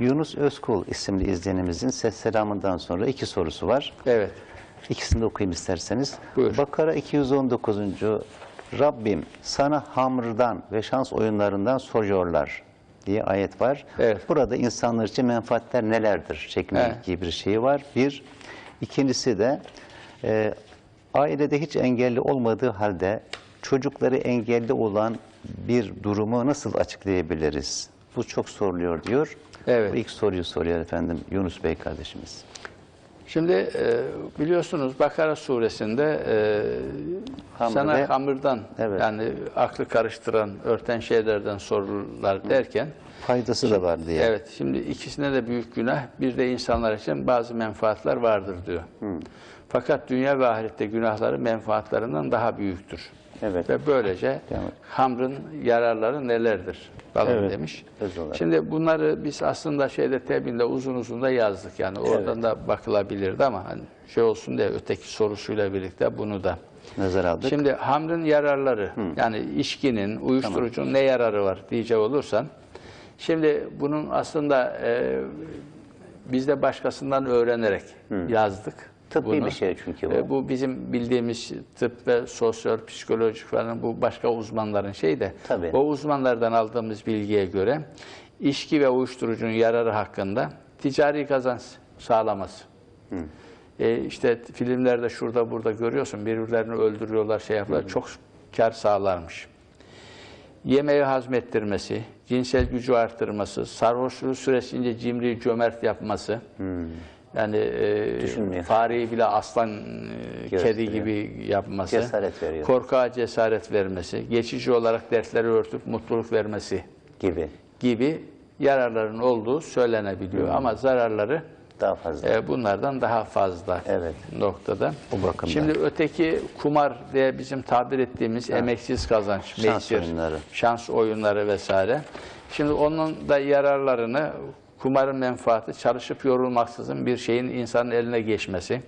Yunus Özkul isimli izleyenimizin ses selamından sonra iki sorusu var. Evet. İkisini de okuyayım isterseniz. Buyur. Bakara 219. Rabbim sana hamrdan ve şans oyunlarından soruyorlar diye ayet var. Evet. Burada insanlar için menfaatler nelerdir şeklinde Evet. gibi bir şey var. Bir. İkincisi de e, ailede hiç engelli olmadığı halde çocukları engelli olan bir durumu nasıl açıklayabiliriz? Bu çok soruluyor diyor. Evet. Bu ilk soruyu soruyor efendim Yunus Bey kardeşimiz. Şimdi e, biliyorsunuz Bakara suresinde e, sana ve- hamırdan Evet. yani aklı karıştıran, örten şeylerden sorular derken Faydası da var diye. evet şimdi ikisine de büyük günah bir de insanlar için bazı menfaatler vardır diyor. Fakat dünya ve ahirette günahları menfaatlarından daha büyüktür. Evet. Ve böylece Evet. hamrın yararları nelerdir falan Evet, demiş. Şimdi bunları biz aslında şeyde tebinde uzun uzun da yazdık yani oradan da bakılabilirdi ama hani şey olsun diye öteki sorusuyla birlikte bunu da. Nazar aldık. Şimdi hamrın yararları yani içkinin, uyuşturucunun ne yararı var diyecek olursan şimdi bunun aslında e, biz de başkasından öğrenerek yazdık. Tıbbi bir şey çünkü bu. E, bu bizim bildiğimiz tıp ve sosyal, psikolojik falan bu başka uzmanların şeyi de. Tabii. O uzmanlardan aldığımız bilgiye göre içki ve uyuşturucunun yararı hakkında ticari kazanç sağlaması. E, işte filmlerde şurada burada görüyorsun birbirlerini öldürüyorlar şey yapıyorlar çok kar sağlarmış. Yemeği hazmettirmesi, cinsel gücü arttırması, sarhoşluğu süresince cimri cömert yapması. Yani e, fareyi bile aslan, e, kedi gibi yapması. Cesaret veriyor. Korkağa cesaret vermesi, geçici olarak dertleri örtüp mutluluk vermesi gibi. gibi yararların olduğu söylenebiliyor. Ama zararları Daha fazla. e, bunlardan daha fazla Evet. noktada. O bakımdan. Şimdi öteki kumar diye bizim tabir ettiğimiz emeksiz kazanç, Şans meysir, oyunları. şans oyunları vesaire. Şimdi onun da yararlarını kumarın menfaati çalışıp yorulmaksızın bir şeyin insanın eline geçmesi.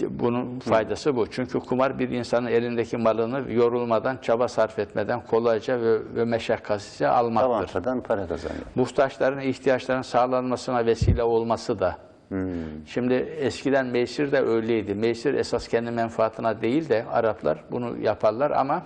Bunun faydası bu. Çünkü kumar bir insanın elindeki malını yorulmadan, çaba sarf etmeden kolayca ve, ve meşakkatsizce almaktır. Avantadan para kazanıyor. Muhtaçların ihtiyaçlarının sağlanmasına vesile olması da. Şimdi eskiden meysir de öyleydi. Meysir esas kendi menfaatına değil de Araplar bunu yaparlar ama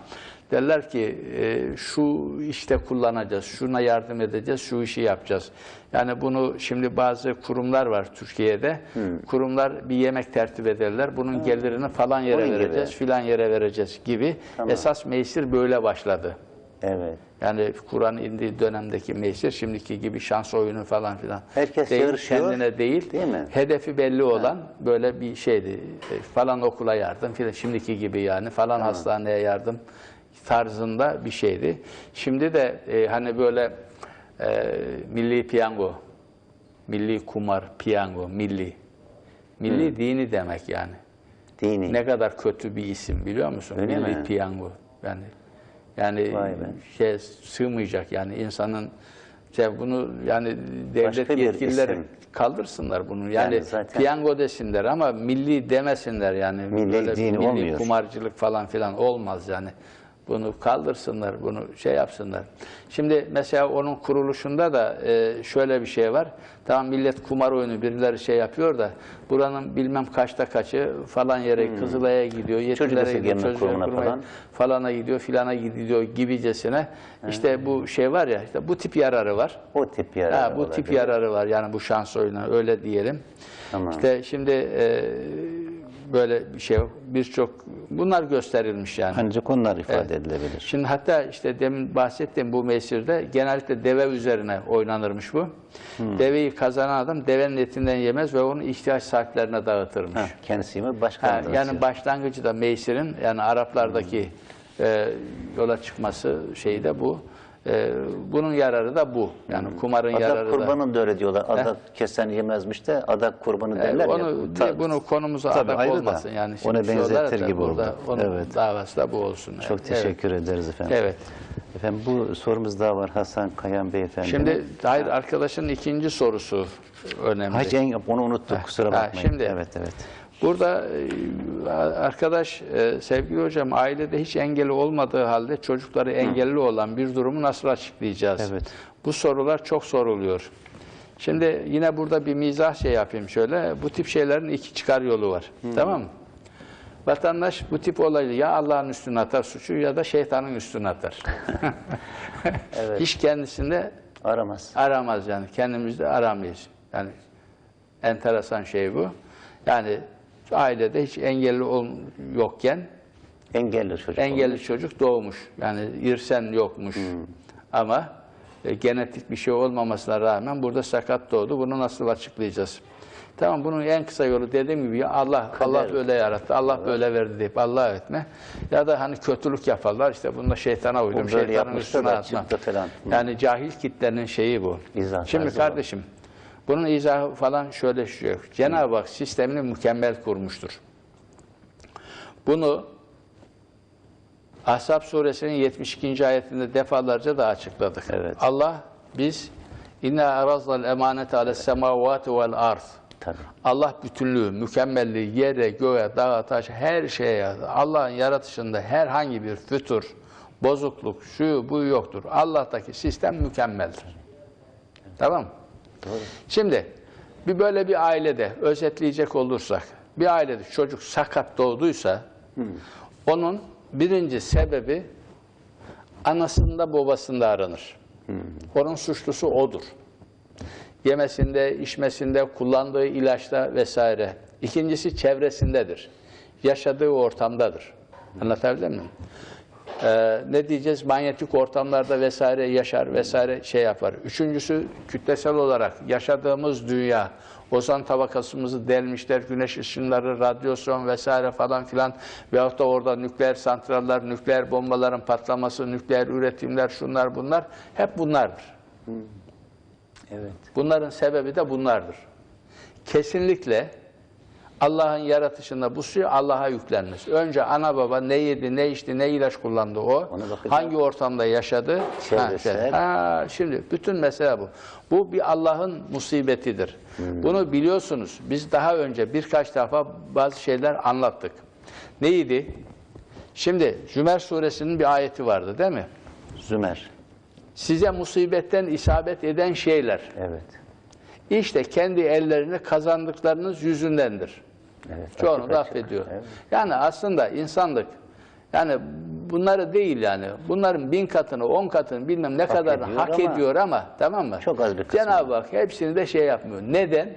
derler ki e, şu işte kullanacağız, şuna yardım edeceğiz, şu işi yapacağız. Yani bunu şimdi bazı kurumlar var Türkiye'de. Kurumlar bir yemek tertip ederler. Bunun gelirini falan yere gibi. vereceğiz, filan yere vereceğiz gibi. Esas meysir böyle başladı. Evet. Yani Kur'an indiği dönemdeki meysir şimdiki gibi şans oyunu falan filan. Herkes değil, yarışıyor, Kendine değil, değil mi? hedefi belli olan böyle bir şeydi. E, Falan okula yardım filan şimdiki gibi yani falan hastaneye yardım tarzında bir şeydi. Şimdi de e, hani böyle e, milli piyango, milli kumar, piyango, milli. Milli dini demek yani. Dini. Ne kadar kötü bir isim biliyor musun? Öyle Milli mi? piyango. Yani yani şey sığmayacak yani insanın şey bunu yani devlet Başka yetkilileri kaldırsınlar bunu. Yani, Yani zaten- piyango desinler ama milli demesinler yani. Milli Böyle milli olmuyor. kumarcılık falan filan olmaz yani. Bunu kaldırsınlar, bunu şey yapsınlar. Şimdi mesela onun kuruluşunda da e, şöyle bir şey var. Tamam millet kumar oyunu birileri şey yapıyor da buranın bilmem kaçta kaçı falan yere Kızılay'a gidiyor, Hmm. Yetimlere gidiyor, çocuk kurumuna falan. falana gidiyor, filana gidiyor gibicesine. İşte bu şey var ya, işte bu tip yararı var. O tip yararı Ha, bu tip yararı var yani bu şans oyunu öyle diyelim. Tamam. İşte şimdi e, böyle bir şey birçok bunlar gösterilmiş yani. Ancak onlar ifade Evet. edilebilir. Şimdi hatta işte demin bahsettiğim bu mesirde genellikle deve üzerine oynanırmış bu. Hmm. Deveyi kazanan adam devenin etinden yemez ve onu ihtiyaç sahiplerine dağıtırmış. Ha, kendisi mi? Ha, Başka mı? yani başlangıcı da meysirin yani Araplardaki e, yola çıkması şeyi de bu. E, bunun yararı da bu. Yani kumarın Adak yararı da. kurbanı da öyle diyorlar. Adak kesen yemezmiş de adak kurbanı derler E, ya. onu, Ta- bunu konumuza Tabii adak ayrı da. olmasın. Yani Ona olarak benzetir gibi oldu. Onun Evet. davası da bu olsun. Çok Evet. teşekkür ederiz efendim. Evet. Efendim bu sorumuz daha var Hasan Kayan Beyefendi. Şimdi hayır arkadaşın ikinci sorusu önemli. Hacı onu unuttuk kusura Ha, bakmayın. şimdi- evet evet. Burada e, arkadaş e, sevgili hocam ailede hiç engeli olmadığı halde çocukları engelli olan bir durumu nasıl açıklayacağız? Evet. Bu sorular çok soruluyor. Şimdi yine burada bir mizah şey yapayım şöyle. Bu tip şeylerin iki çıkar yolu var. Tamam mı? Vatandaş bu tip olayı ya Allah'ın üstüne atar suçu ya da şeytanın üstüne atar. Hiç kendisinde Aramaz. aramaz yani. Kendimizde aramayız. Yani enteresan şey bu. Yani ailede hiç engelli ol, yokken Engelli çocuk. engelli çocuk doğmuş. Yani irsen yokmuş. Ama e, genetik bir şey olmamasına rağmen burada sakat doğdu. Bunu nasıl açıklayacağız? Tamam bunun en kısa yolu dediğim gibi ya Allah Allah böyle yarattı. Allah böyle verdi deyip Allah etme. Ya da hani kötülük yaparlar işte bunda şeytana uydum. Şeytanın üstüne atma. falan. Yani cahil kitlenin şeyi bu. İzah Şimdi kardeşim bunun izahı falan şöyle şey yok. Cenab-ı Hak sistemini mükemmel kurmuştur. Bunu Ahzab suresinin 72. ayetinde defalarca da açıkladık. Evet. Allah biz inna araznal emanete ales semavati vel ard. Allah bütünlüğü, mükemmelliği yere, göğe, dağa, taş her şeye Allah'ın yaratışında herhangi bir fütur, bozukluk, şu bu yoktur. Allah'taki sistem mükemmeldir. Tamam mı? Doğru. Şimdi bir böyle bir ailede özetleyecek olursak, bir ailede çocuk sakat doğduysa, onun birinci sebebi anasında babasında aranır. Onun suçlusu odur. Yemesinde, içmesinde, kullandığı ilaçta vesaire. İkincisi çevresindedir. Yaşadığı ortamdadır. Anlatabildim mi? Ee, ne diyeceğiz? Manyetik ortamlarda vesaire yaşar vesaire şey yapar. Üçüncüsü kütlesel olarak yaşadığımız dünya, ozon tabakasımızı delmişler, güneş ışınları, radyasyon vesaire falan filan veyahut da orada nükleer santraller, nükleer bombaların patlaması, nükleer üretimler, şunlar bunlar hep bunlardır. Evet. Bunların sebebi de bunlardır. Kesinlikle Allah'ın yaratışında bu suyu Allah'a yüklenmez. Önce ana baba ne yedi, ne içti, ne ilaç kullandı o, hangi ortamda yaşadı. Çevresel. Ha. Ha, şimdi bütün mesele bu. Bu bir Allah'ın musibetidir. Hmm. Bunu biliyorsunuz. Biz daha önce birkaç defa bazı şeyler anlattık. Neydi? Şimdi Zümer suresinin bir ayeti vardı değil mi? Zümer. Size musibetten isabet eden şeyler. Evet. İşte kendi ellerini kazandıklarınız yüzündendir. Evet. Çoğunu da affediyor. Evet. Yani aslında insanlık yani bunları değil yani. Bunların bin katını, on katını bilmem ne Hak kadar ediyor hak ama ediyor ama tamam mı? çok az bir kısmı. Cenab-ı Hak hepsini de şey yapmıyor. Neden?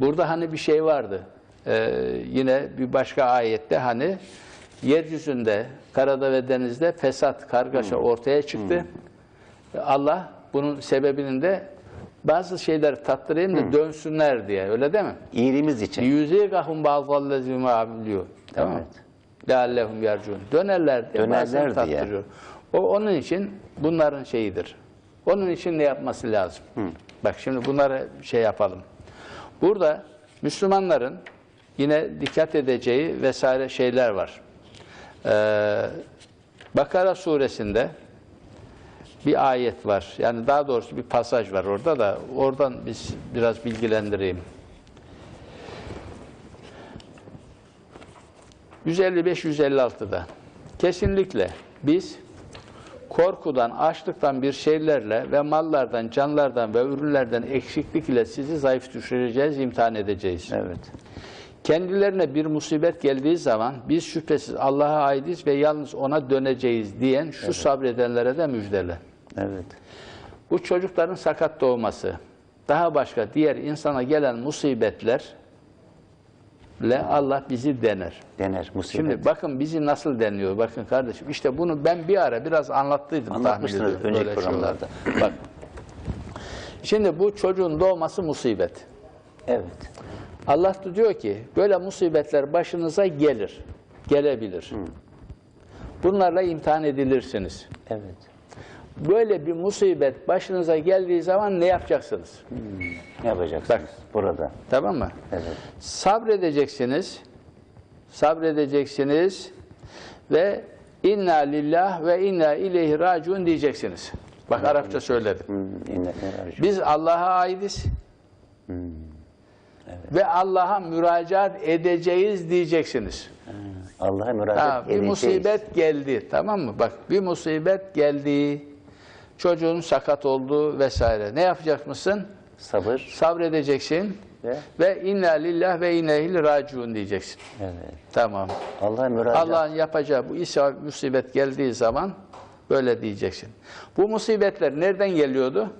Burada hani bir şey vardı. Ee, yine bir başka ayette hani yeryüzünde, karada ve denizde fesat, kargaşa Hmm. ortaya çıktı. Allah bunun sebebinin de bazı şeyleri tattırayım da dönsünler diye. Öyle değil mi? İyiliğimiz için. Yüzeygahum bazallezime abiliyor. Tamam? Evet. Leallehum yercun. Dönerler diye Dönerler diye. O onun için bunların şeyidir. Onun için ne yapması lazım? Bak şimdi bunları şey yapalım. Burada Müslümanların yine dikkat edeceği vesaire şeyler var. Ee, Bakara suresinde bir ayet var. Yani daha doğrusu bir pasaj var orada da oradan biz biraz bilgilendireyim. 155-156'da kesinlikle biz korkudan, açlıktan bir şeylerle ve mallardan, canlardan ve ürünlerden eksiklik ile sizi zayıf düşüreceğiz, imtihan edeceğiz. Evet. Kendilerine bir musibet geldiği zaman biz şüphesiz Allah'a aitiz ve yalnız ona döneceğiz diyen şu sabredenlere de müjdele. Evet. Bu çocukların sakat doğması, daha başka diğer insana gelen musibetlerle Allah bizi dener. Dener musibet. Şimdi bakın bizi nasıl deniyor. Bakın kardeşim işte bunu ben bir ara biraz anlattıydım Anlatmıştınız önceki programlarda. Bak. Şimdi bu çocuğun doğması musibet. Evet. Allah da diyor ki böyle musibetler başınıza gelir. Gelebilir. Bunlarla imtihan edilirsiniz. Evet. Böyle bir musibet başınıza geldiği zaman ne yapacaksınız? Ne yapacaksınız burada? Tamam mı? Evet. Sabredeceksiniz. Sabredeceksiniz ve inna lillah ve inna ileyhi raciun diyeceksiniz. Bak Arapça söyledim. Hmm, var? Biz Allah'a aitiz. ve Allah'a müracaat edeceğiz diyeceksiniz. Allah'a müracaat Ha, bir edeceğiz. musibet geldi tamam mı? Bak bir musibet geldi. Çocuğun sakat oldu vesaire. Ne yapacak mısın? Sabır. Sabredeceksin. Ve? Ve inna lillah ve inna ileyhi raciun diyeceksin. Evet. Tamam. Allah'a müracaat. Allah'ın yapacağı bu isa musibet geldiği zaman böyle diyeceksin. Bu musibetler nereden geliyordu?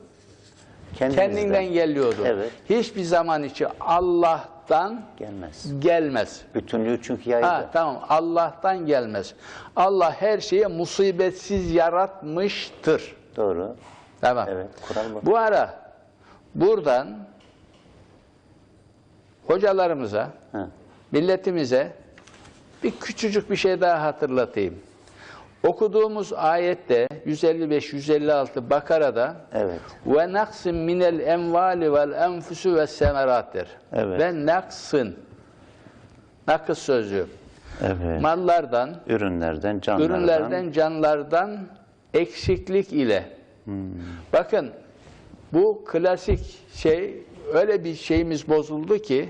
Kendimizden Kendinden geliyordu. Evet. Hiçbir zaman içi Allah'tan gelmez. gelmez. Bütünlüğü çünkü yaydı. Ha, tamam Allah'tan gelmez. Allah her şeyi musibetsiz yaratmıştır. Doğru. Tamam. Evet. Kural bu. Bu ara buradan hocalarımıza, Ha. milletimize bir küçücük bir şey daha hatırlatayım. Okuduğumuz ayette 155-156 Bakara'da Evet. ve naksin minel envali vel enfusu ve semerattir. Evet. Ve naksın nakıs sözcüğü. Evet. Mallardan, Ürünlerden, canlardan. ürünlerden, canlardan eksiklik ile. Bakın bu klasik şey öyle bir şeyimiz bozuldu ki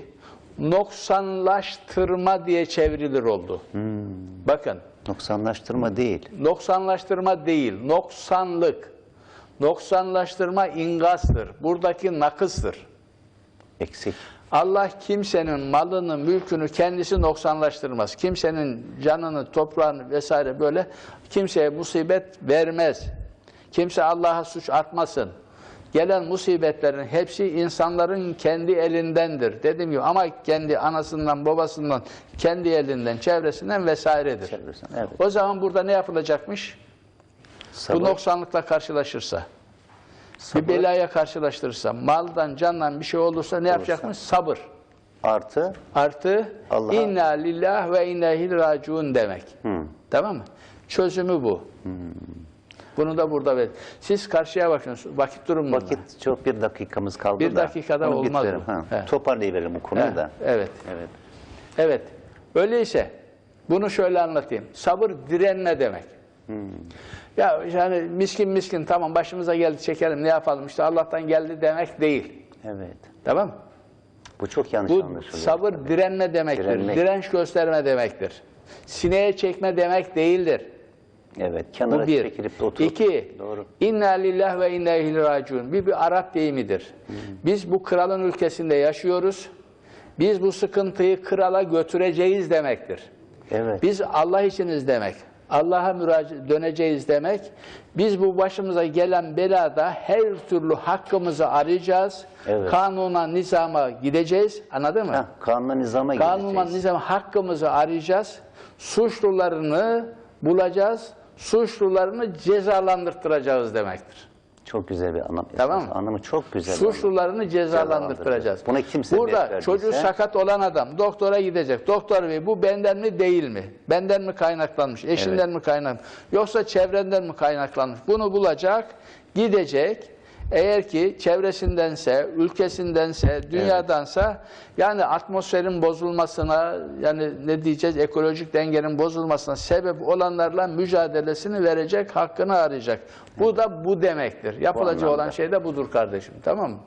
noksanlaştırma diye çevrilir oldu. Bakın Noksanlaştırma değil. noksanlaştırma değil, noksanlık. Noksanlaştırma ingastır. Buradaki nakıstır. Eksik. Allah kimsenin malını, mülkünü kendisi noksanlaştırmaz. Kimsenin canını, toprağını vesaire böyle kimseye musibet vermez. Kimse Allah'a suç atmasın. Gelen musibetlerin hepsi insanların kendi elindendir. Dediğim gibi ama kendi anasından, babasından, kendi elinden, çevresinden vesairedir. Çevresinden, evet. O zaman burada ne yapılacakmış? Sabır. Bu noksanlıkla karşılaşırsa, Sabır. bir belaya karşılaştırırsa, maldan, candan bir şey olursa ne yapacakmış? Sabır. Artı. Artı Allah'a- inna lillah ve inna raciun demek. Tamam mı? Çözümü bu. Bunu da burada ver. Siz karşıya bakın. Vakit durum mu? Vakit çok bir dakikamız kaldı Bir da. dakikada Onu olmaz bitirelim. bu. Ha. He. Toparlayıverelim bu konuyu da. Evet. Evet. Evet. Öyleyse bunu şöyle anlatayım. Sabır direnme demek. Ya yani miskin miskin tamam başımıza geldi çekelim ne yapalım işte Allah'tan geldi demek değil. Evet. Tamam? Bu çok yanlış Bu anlaşılıyor. sabır direnme demektir. Direnmek. Direnç gösterme demektir. Sineye çekme demek değildir. Evet. Kenara Bu bir. çekilip de oturup. İki, Doğru. inna lillah ve inna ileyhi raciun. Bir, bir Arap deyimidir. Biz bu kralın ülkesinde yaşıyoruz. Biz bu sıkıntıyı krala götüreceğiz demektir. Evet. Biz Allah içiniz demek. Allah'a döneceğiz demek. Biz bu başımıza gelen belada her türlü hakkımızı arayacağız. Evet. Kanuna, nizama gideceğiz. Anladın mı? Heh, kanuna nizama Kanuna, gideceğiz. nizama hakkımızı arayacağız. Suçlularını bulacağız. Suçlularını cezalandırtıracağız demektir. Çok güzel bir anlam. Tamam mı? Anlamı çok güzel. Suçlularını cezalandırtıracağız. Buna kimse Burada çocuğu sakat olan adam doktora gidecek. Doktor bey bu benden mi değil mi? Benden mi kaynaklanmış? Eşinden mi kaynaklanmış? Yoksa çevrenden mi kaynaklanmış? Bunu bulacak, gidecek. Eğer ki çevresindense, ülkesindense, dünyadansa yani atmosferin bozulmasına yani ne diyeceğiz ekolojik dengenin bozulmasına sebep olanlarla mücadelesini verecek, hakkını arayacak. Bu da bu demektir. Yapılacak anlamda. olan şey de budur kardeşim. Tamam mı?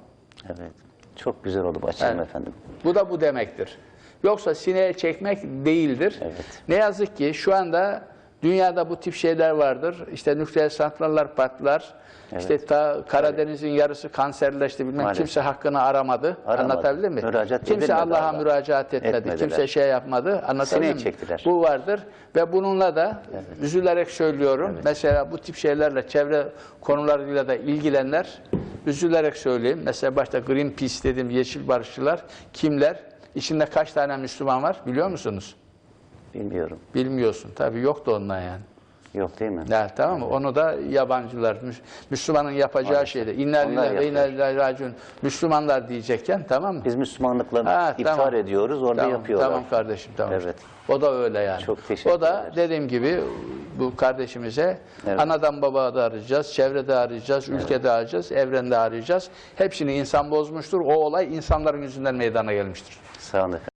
Evet. Çok güzel oldu başkanım Evet. efendim. Bu da bu demektir. Yoksa sineye çekmek değildir. Evet. Ne yazık ki şu anda dünyada bu tip şeyler vardır. İşte nükleer santraller patlar. İşte ta Karadeniz'in yarısı kanserleşti bilmem Maalesef. kimse hakkını aramadı. Aramadı. Anlatabildim mi? Müracaat kimse Allah'a Allah. müracaat etmedi. Etmediler. Kimse şey yapmadı. Anlatabildim mi? çektiler. Bu vardır ve bununla da üzülerek söylüyorum. Mesela bu tip şeylerle çevre konularıyla da ilgilenler üzülerek söyleyeyim. Mesela başta Greenpeace dedim yeşil barışçılar kimler? İçinde kaç tane Müslüman var biliyor musunuz? Bilmiyorum. Bilmiyorsun. Tabii yoktu ondan yani. Yok değil mi? Ya, tamam mı? Onu da yabancılar, Müs- Müslümanın yapacağı şeyde. İnna lillahi ve inna raciun. Müslümanlar diyecekken tamam mı? Biz Müslümanlıkla Ha, iptal tamam. ediyoruz. Orada tamam, yapıyorlar. Tamam kardeşim tamam. Evet. O da öyle yani. Çok teşekkür O da ederiz. dediğim gibi bu kardeşimize Evet. anadan babada arayacağız, çevrede arayacağız, ülkede arayacağız, evrende arayacağız. Hepsini insan bozmuştur. O olay insanların yüzünden meydana gelmiştir. Sağ olun efendim.